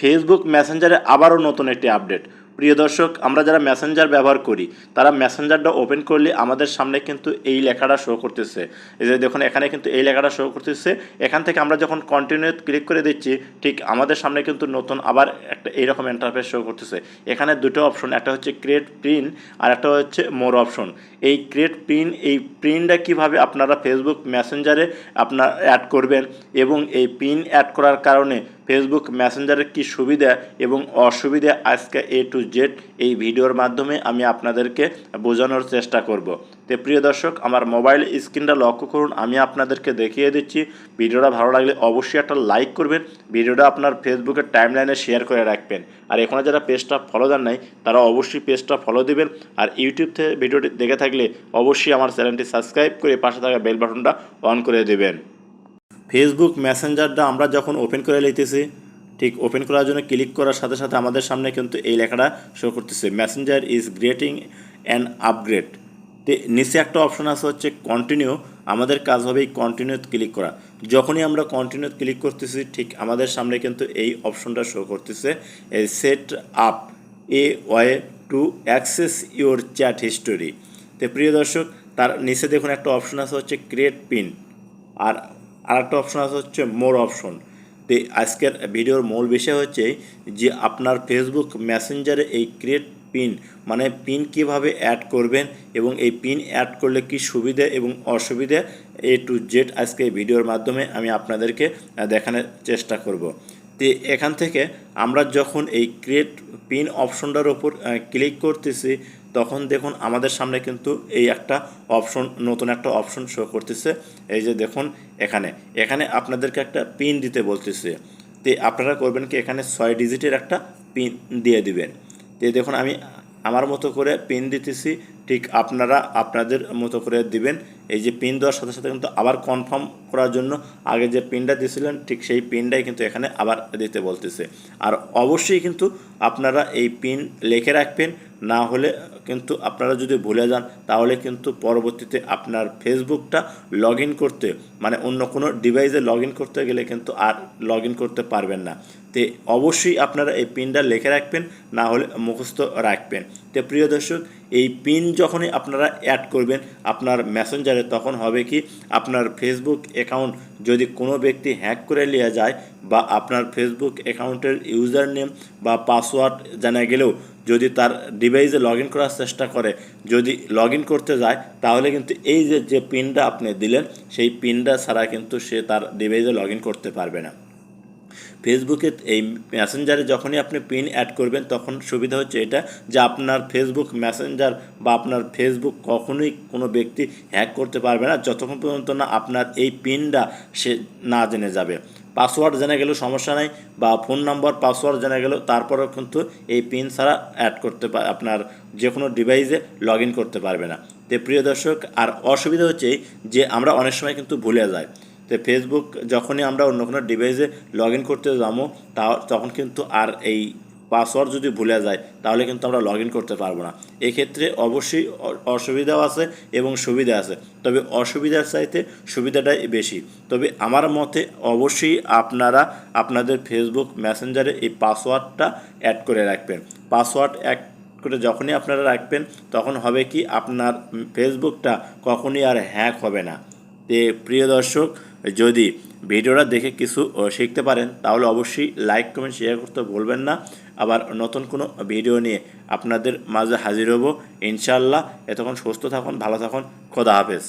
Facebook মেসেঞ্জারে আবারও নতুন একটি আপডেট প্রিয় দর্শক, আমরা যারা মেসেঞ্জার ব্যবহার করি, তারা মেসেঞ্জারটা ওপেন করলে আমাদের সামনে কিন্তু এই লেখাটা শো করতেছে। এই যে দেখুন, এখানে কিন্তু এই লেখাটা শো করতেছে। এখান থেকে আমরা যখন কন্টিনিউ ক্লিক করে দিচ্ছি, ঠিক আমাদের সামনে কিন্তু নতুন আবার একটা এইরকম ইন্টারফেস শো করতেছে। এখানে দুটো অপশন একটা হচ্ছে ক্রিয়েট প্রিন্ট আর একটা হচ্ছে মোর অপশন এই ক্রিয়েট প্রিন্ট এই প্রিন্টটা কীভাবে আপনারা ফেসবুক মেসেঞ্জারে আপনার অ্যাড করবেন এবং এই পিন অ্যাড করার কারণে ফেসবুক মেসেঞ্জারের কী সুবিধা এবং অসুবিধা আজকে এ টু জেড এই ভিডিওর মাধ্যমে আমি আপনাদেরকে বোঝানোর চেষ্টা করব। তো প্রিয় দর্শক, আমার মোবাইল স্ক্রিনটা লক্ষ্য করুন, আমি আপনাদেরকে দেখিয়ে দিচ্ছি। ভিডিওটা ভালো লাগলে অবশ্যই একটা লাইক করবেন, ভিডিওটা আপনার ফেসবুকের টাইমলাইনে শেয়ার করে রাখবেন। আর এখানে যারা পেজটা ফলো দেন নাই, তারা অবশ্যই পেজটা ফলো দিবেন। আর ইউটিউব থেকে ভিডিওটি দেখে থাকলে অবশ্যই আমার চ্যানেলটি সাবস্ক্রাইব করে পাশে থাকা বেল বাটনটা অন করে দেবেন। ফেসবুক মেসেঞ্জারটা আমরা যখন ওপেন করে নিতেছি ঠিক ওপেন করার জন্য ক্লিক করার সাথে সাথে আমাদের সামনে কিন্তু এই লেখাটা শো করতেছে। Messenger is getting an upgrade তো নিচে একটা অপশন আছে হচ্ছে কন্টিনিউ আমাদের কাজ হবে এই কন্টিনিউতে ক্লিক করা। যখনই আমরা কন্টিনিউতে ক্লিক করতেছি, ঠিক আমাদের সামনে কিন্তু এই অপশনটা শো করতেছে। এই set up a way to access your chat history তো প্রিয় দর্শক, তার নিচে দেখুন একটা অপশন আছে হচ্ছে ক্রিয়েট পিন আর আরেকটা অপশন আছে হচ্ছে মোর অপশন তো আজকের ভিডিওর মূল বিষয় হচ্ছে যে আপনার ফেসবুক মেসেঞ্জারে এই ক্রিয়েট পিন মানে পিন কীভাবে অ্যাড করবেন এবং এই পিন অ্যাড করলে কি সুবিধা এবং অসুবিধা এ টু জেড আজকে ভিডিওর মাধ্যমে আমি আপনাদেরকে দেখানোর চেষ্টা করব। তো এখান থেকে আমরা যখন এই ক্রিয়েট পিন অপশনটার ওপর ক্লিক করতেছি, তখন দেখুন আমাদের সামনে কিন্তু এই একটা অপশন, নতুন একটা অপশন শো করতেছে। এই যে দেখুন এখানে। এখানে আপনাদেরকে একটা পিন দিতে বলতেছে। তো আপনারা করবেন কি, এখানে ছয় ডিজিটের একটা পিন দিয়ে দিবেন। তো দেখুন আমি আমার মতো করে পিন দিতেছি, ঠিক আপনারা আপনাদের মতো করে দিবেন। এই যে পিন দেওয়ার সাথে সাথে কিন্তু আবার কনফার্ম করার জন্য আগে যে পিনটা দিয়েছিলেন, ঠিক সেই পিনটাই কিন্তু এখানে আবার দিতে বলতেছে। আর অবশ্যই কিন্তু আপনারা এই পিন লিখে রাখবেন, না হলে কিন্তু আপনারা যদি ভুলে যান, তাহলে কিন্তু পরবর্তীতে আপনার ফেসবুকটা লগ করতে মানে অন্য কোনো ডিভাইসে লগ করতে গেলে কিন্তু আর লগ করতে পারবেন না। তে অবশ্যই আপনারা এই পিনটা লেখে রাখবেন, না হলে মুখস্থ রাখবেন। তো প্রিয় দর্শক, এই পিন যখনই আপনারা অ্যাড করবেন, আপনার মেসেঞ্জারে তখন হবে কি, আপনার ফেসবুক অ্যাকাউন্ট যদি কোনো ব্যক্তি হ্যাক করে নিয়ে যায় বা আপনার ফেসবুক অ্যাকাউন্টের ইউজার নেম বা পাসওয়ার্ড জানা গেলেও যদি তার ডিভাইসে লগ ইন করার চেষ্টা করে, যদি লগ ইন করতে যায়, তাহলে কিন্তু এই যে যে পিনটা আপনি দিলেন, সেই পিনটা ছাড়া কিন্তু সে তার ডিভাইসে লগ ইন করতে পারবে না। ফেসবুকে এই মেসেঞ্জারে যখনই আপনি পিন অ্যাড করবেন, তখন সুবিধা হচ্ছে এটা যে, আপনার ফেসবুক মেসেঞ্জার বা আপনার ফেসবুক কখনোই কোনো ব্যক্তি হ্যাক করতে পারবে না, যতক্ষণ পর্যন্ত না আপনার এই পিনটা সে না জেনে যাবে। পাসওয়ার্ড জেনে গেলেও সমস্যা নাই বা ফোন নম্বর, পাসওয়ার্ড জেনে গেলেও তারপরেও কিন্তু এই পিন ছাড়া অ্যাড করতে আপনার যে কোনো ডিভাইসে লগ ইন করতে পারবে না। তো প্রিয় দর্শক, আর অসুবিধা হচ্ছে যে আমরা অনেক সময় কিন্তু ভুলে যাই। তো ফেসবুক যখনই আমরা অন্য কোনো ডিভাইসে লগ ইন করতে যাব, তা তখন কিন্তু আর এই পাসওয়ার্ড যদি ভুলে যায়, তাহলে কিন্তু আমরা লগ করতে পারব না। এক্ষেত্রে অবশ্যই অসুবিধাও আছে এবং সুবিধা আছে। তবে অসুবিধার চাইতে সুবিধাটাই বেশি। তবে আমার মতে অবশ্যই আপনারা আপনাদের ফেসবুক মেসেঞ্জারে এই পাসওয়ার্ডটা অ্যাড করে রাখবেন। পাসওয়ার্ড অ্যাড করে যখনই আপনারা রাখবেন, তখন হবে কি আপনার ফেসবুকটা কখনই আর হ্যাক হবে না। তে প্রিয় দর্শক, যদি ভিডিওটা দেখে কিছু শিখতে পারেন, তাহলে অবশ্যই লাইক কমেন্ট শেয়ার করতে ভুলবেন না। আবার নতুন কোনো ভিডিও নিয়ে আপনাদের মাঝে হাজির হব। ইনশাল্লাহ এতক্ষণ সুস্থ থাকুন, ভালো থাকুন, খোদা হাফেজ।